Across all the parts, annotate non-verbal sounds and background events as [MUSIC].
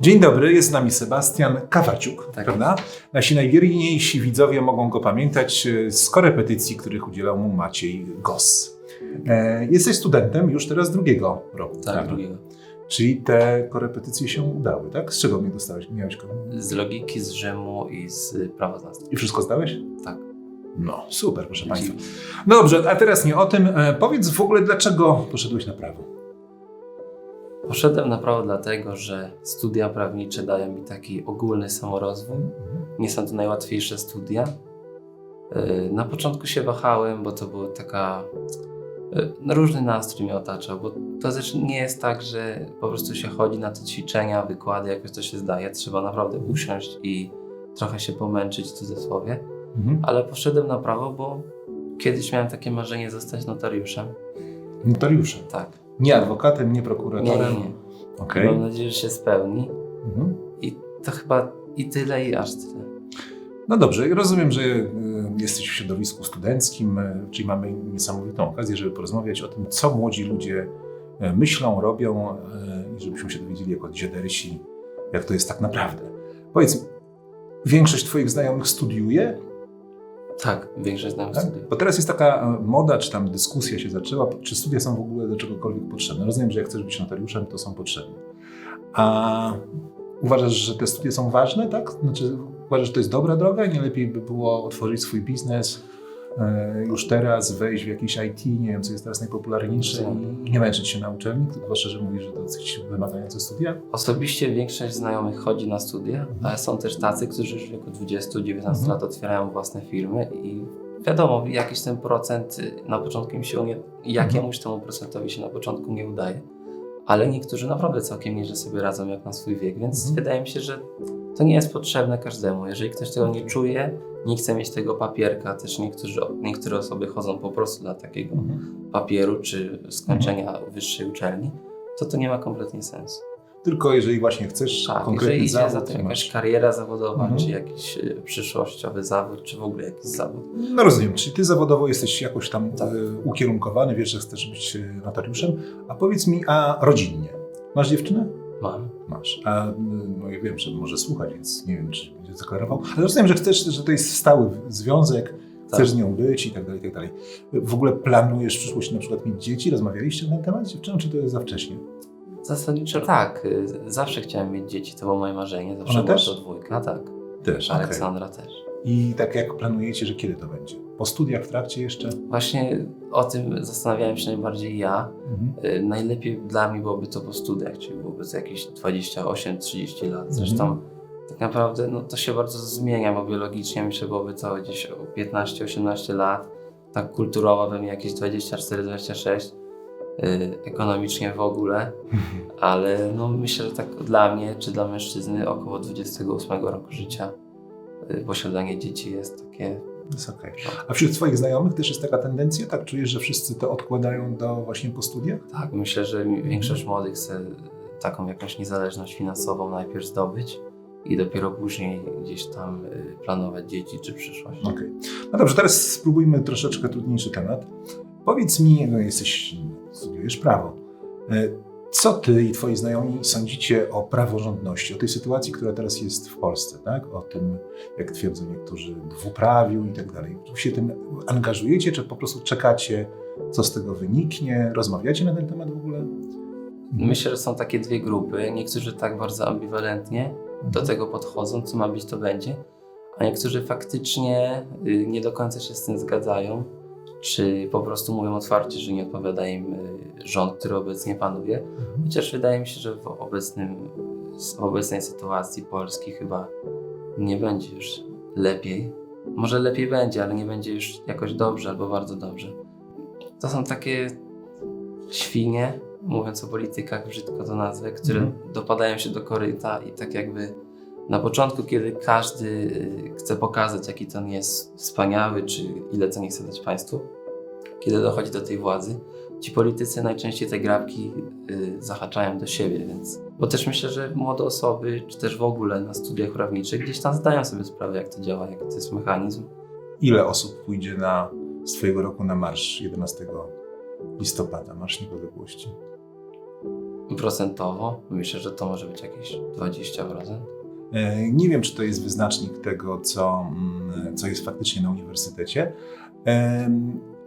Dzień dobry, jest z nami Sebastian Kawaciuk, Tak. prawda? Nasi najwierniejsi widzowie mogą go pamiętać e, z korepetycji, których udzielał mu Maciej Goss. E, jesteś studentem już teraz drugiego roku, Tak, prawda? drugiego. Czyli te korepetycje się udały, tak? Z czego mnie dostałeś? Miałeś ko- Z logiki, z Rzymu i z prawoznawstwa. I wszystko zdałeś? Tak. No, super, proszę Państwa. No dobrze, a teraz nie o tym. E, powiedz w ogóle, dlaczego poszedłeś na prawo? Poszedłem na prawo dlatego, że studia prawnicze dają mi taki ogólny samorozwój. Nie są to najłatwiejsze studia. Yy, Na początku się wahałem, bo to była taka. yy, no Różny nastrój mnie otaczał, bo to też nie jest tak, że po prostu się chodzi na te ćwiczenia, wykłady, jakoś to się zdaje. Trzeba naprawdę usiąść i trochę się pomęczyć w cudzysłowie. Mhm. Ale poszedłem na prawo, bo kiedyś miałem takie marzenie zostać notariuszem. Notariuszem. Tak. Nie adwokatem, nie prokuratorem. nie, nie. Okej. Mam nadzieję, że się spełni. Mhm. I to chyba i tyle, i aż tyle. No dobrze, rozumiem, że y, jesteś w środowisku studenckim, y, czyli mamy niesamowitą okazję, żeby porozmawiać o tym, co młodzi ludzie y, myślą, robią i żebyśmy się dowiedzieli jako dziadersi, jak to jest tak naprawdę. Powiedz, większość twoich znajomych studiuje? Tak, większość znam Tak? studiów. Bo teraz jest taka y, moda, czy tam dyskusja się zaczęła, czy studia są w ogóle do czegokolwiek potrzebne. Rozumiem, że jak chcesz być notariuszem, to są potrzebne. A uważasz, że te studia są ważne, tak? Znaczy, uważasz, że to jest dobra droga? Nie lepiej by było otworzyć swój biznes e, już teraz, wejść w jakieś IT, nie wiem, co jest teraz najpopularniejsze i nie męczyć się na uczelni? Zwłaszcza, że mówisz, że to dosyć wymagające studia. Osobiście większość znajomych chodzi na studia, ale są też tacy, którzy już w wieku 20-19 Mhm. lat otwierają własne firmy i wiadomo, jakiś ten procent y, na początku im się nie, jakiemuś temu procentowi się na początku nie udaje, ale niektórzy naprawdę całkiem nieźle sobie radzą jak na swój wiek, więc Mhm. wydaje mi się, że to nie jest potrzebne każdemu. Jeżeli ktoś tego nie czuje, nie chce mieć tego papierka, też niektórzy, niektóre osoby chodzą po prostu dla takiego papieru czy skończenia wyższej uczelni, to to nie ma kompletnie sensu. Tylko jeżeli właśnie chcesz Tak, konkretny jeżeli zawód, za tym jakaś kariera zawodowa, Mhm. czy jakiś y, przyszłościowy zawód, czy w ogóle jakiś zawód. No rozumiem, czyli ty zawodowo jesteś jakoś tam Tak. e, ukierunkowany, wiesz, że chcesz być e, notariuszem, a powiedz mi, a rodzinnie? Masz dziewczynę? Mam. Masz. A y, no ja wiem, że może słuchać, więc nie wiem, czy będzie deklarował. Ale rozumiem, że chcesz, że to jest stały związek, chcesz z nią być i tak dalej, i tak dalej. W ogóle planujesz w przyszłości na przykład mieć dzieci? Rozmawialiście na ten temat z dziewczyną, czy to jest za wcześnie? Zasadniczo tak. Zawsze chciałem mieć dzieci, to było moje marzenie. Zawsze Ona też? dwójka, tak. Też. Aleksandra też. I tak jak planujecie, że kiedy to będzie? Po studiach, w trakcie jeszcze? Właśnie o tym zastanawiałem się najbardziej ja. Mhm. Y, Najlepiej dla mnie byłoby to po studiach, czyli to jakieś 28-30 lat. Zresztą Mhm. tak naprawdę no, to się bardzo zmienia, bo biologicznie myślę, byłoby to gdzieś o 15-18 lat. Tak kulturowo pewnie jakieś 24-26. y, Ekonomicznie w ogóle, [LAUGHS] ale no myślę, że tak dla mnie czy dla mężczyzny około 28 roku życia y, posiadanie dzieci jest takie Jest okej. A wśród twoich znajomych też jest taka tendencja? Tak czujesz, że wszyscy to odkładają do właśnie po studiach? Tak, myślę, że większość młodych chce taką jakąś niezależność finansową najpierw zdobyć i dopiero później gdzieś tam y, planować dzieci czy przyszłość. Okej. No dobrze, teraz spróbujmy troszeczkę trudniejszy temat. Powiedz mi, no jesteś, studiujesz prawo. E, Co ty i twoi znajomi sądzicie o praworządności, o tej sytuacji, która teraz jest w Polsce, tak? O tym, jak twierdzą niektórzy, dwuprawiu i tak dalej. Czy się tym angażujecie, czy po prostu czekacie, co z tego wyniknie? Rozmawiacie na ten temat w ogóle? Myślę, że są takie dwie grupy. Niektórzy tak bardzo ambiwalentnie do tego podchodzą, co ma być, to będzie, a niektórzy faktycznie y, nie do końca się z tym zgadzają, czy po prostu mówią otwarcie, że nie odpowiada im y, rząd, który obecnie panuje. Mhm. Chociaż wydaje mi się, że w, obecnym, w obecnej sytuacji Polski chyba nie będzie już lepiej. Może lepiej będzie, ale nie będzie już jakoś dobrze albo bardzo dobrze. To są takie świnie, mówiąc o politykach, brzydko to nazwę, które Mhm. dopadają się do koryta i tak jakby na początku, kiedy każdy y, chce pokazać, jaki to jest wspaniały, czy ile co nie chce dać państwu, kiedy dochodzi do tej władzy, ci politycy najczęściej te grabki y, zahaczają do siebie, więc. Bo też myślę, że młode osoby, czy też w ogóle na studiach prawniczych, gdzieś tam zdają sobie sprawę, jak to działa, jaki to jest mechanizm. Ile osób pójdzie na, z twojego roku na marsz 11 listopada, Marsz Niepodległości? Procentowo myślę, że to może być jakieś 20%. E, Nie wiem, czy to jest wyznacznik tego, co, mm, co jest faktycznie na uniwersytecie.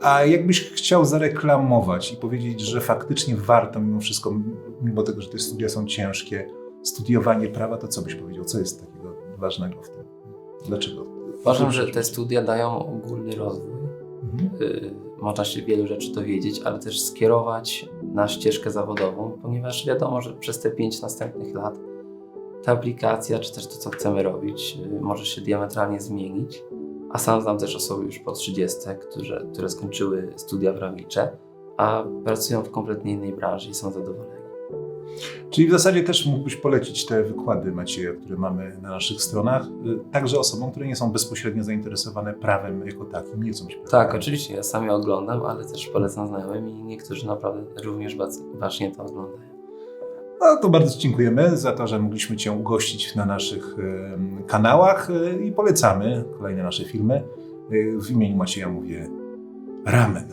A jakbyś chciał zareklamować i powiedzieć, że faktycznie warto mimo wszystko, mimo tego, że te studia są ciężkie, studiowanie prawa, to co byś powiedział? Co jest takiego ważnego w tym? Dlaczego? Uważam, że te studia dają ogólny rozwój. Mhm. Y, Można się wielu rzeczy dowiedzieć, ale też skierować na ścieżkę zawodową, ponieważ wiadomo, że przez te pięć następnych lat ta aplikacja, czy też to, co chcemy robić, y, może się diametralnie zmienić. A sam znam też osoby już po 30, które, które skończyły studia prawnicze, a pracują w kompletnie innej branży i są zadowoleni. Czyli w zasadzie też mógłbyś polecić te wykłady Macieja, które mamy na naszych stronach, y, także osobom, które nie są bezpośrednio zainteresowane prawem jako takim, nie chcą być Tak, prawnikami. oczywiście, ja sam je oglądam, ale też polecam znajomym i niektórzy naprawdę również bac- bacznie to oglądają. No to bardzo Ci dziękujemy za to, że mogliśmy Cię ugościć na naszych kanałach y, i polecamy kolejne nasze filmy. Y, W imieniu Macieja mówię ramen.